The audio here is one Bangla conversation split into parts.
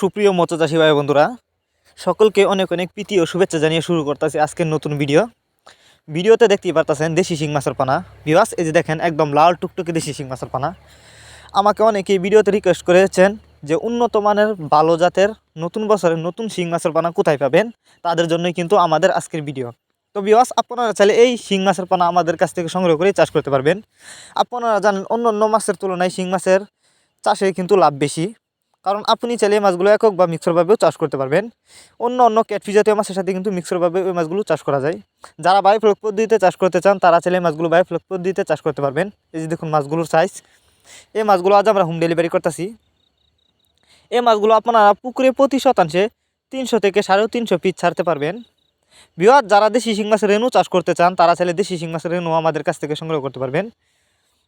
সুপ্রিয় মৎস্যচাষী ভাই বন্ধুরা, সকলকে অনেক অনেক প্রীতি ও শুভেচ্ছা জানিয়ে শুরু করতেছি আজকের নতুন ভিডিও। ভিডিওতে দেখতেই পারতেছেন দেশি শিং মাছের পানা। বিবাস এই যে দেখেন, একদম লাল টুকটুকে দেশি শিং মাছের পানা। আমাকে অনেকেই ভিডিওতে রিকোয়েস্ট করেছেন যে উন্নত মানের, ভালো জাতের, নতুন বছরের নতুন শিং মাছের পানা কোথায় পাবেন? তাদের জন্যই কিন্তু আমাদের আজকের ভিডিও। তো বিওয়াস আপনারা চাইলে এই শিং মাছের পানা আমাদের কাছ থেকে সংগ্রহ করে চাষ করতে পারবেন। আপনারা জানেন অন্য অন্য মাছের তুলনায় শিং মাছের চাষে কিন্তু লাভ বেশি। কারণ আপনি চাইলে এই মাছগুলো একক বা মিক্সরভাবেও চাষ করতে পারবেন। অন্য অন্য ক্যাটফি জাতীয় মাছের সাথে কিন্তু মিক্সরভাবে ওই মাছগুলো চাষ করা যায়। যারা বায়োফ্লক পদ্ধতিতে চাষ করতে চান, তারা চাইলে মাছগুলো বায়োফ্লক পদ্ধতিতে চাষ করতে পারবেন। এই যে দেখুন মাছগুলোর সাইজ এই মাছগুলো আজ আমরা হোম ডেলিভারি করতেছি। এই মাছগুলো আপনারা পুকুরে প্রতি শতাংশে তিনশো থেকে সাড়ে তিনশো পিস ছাড়তে পারবেন। বিহার যারা দেশি শিং মাছের রেণু চাষ করতে চান, তারা চাইলে দেশি শিং মাছের রেণু আমাদের কাছ থেকে সংগ্রহ করতে পারবেন।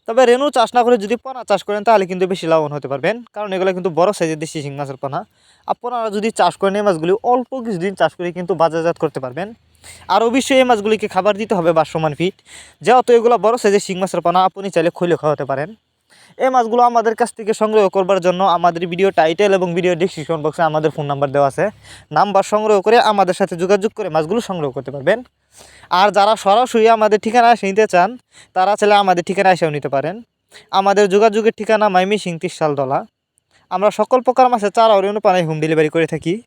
তবে রেনু চাষ না করে যদি পোনা চাষ করেন, তাহলে কিন্তু বেশি লাভবান হতে পারবেন। কারণ এগুলো কিন্তু বড় সাইজের দেশি শিং মাছের পোনা। আপনারা যদি চাষ করেন, এই মাছগুলি অল্প কিছুদিন চাষ করে কিন্তু বাজারজাত করতে পারবেন। আর অবশ্যই এই মাছগুলিকে খাবার দিতে হবে বা সমান ফিট যেহেতু এগুলো বড় সাইজের শিং মাছের পোনা, আপনি চাইলে খৈলে খাওয়াতে পারেন। এই মাছগুলো আমাদের কাছ থেকে সংগ্রহ করবার জন্য আমাদের ভিডিও টাইটেল এবং ভিডিও ডিসক্রিপশন বক্সে আমাদের ফোন নাম্বার দেওয়া আছে। নাম্বার সংগ্রহ করে আমাদের সাথে যোগাযোগ করে মাছগুলো সংগ্রহ করতে পারবেন। আর যারা সরাসরি আমাদের ঠিকানা এসে নিতে চান, তারা চাইলে আমাদের ঠিকানা এসেও নিতে পারেন। আমাদের যোগাযোগের ঠিকানা মাইমি সিং তিরশাল দলা আমরা সকল প্রকার মাছের চারা রেণু পানায় হোম ডেলিভারি করে থাকি।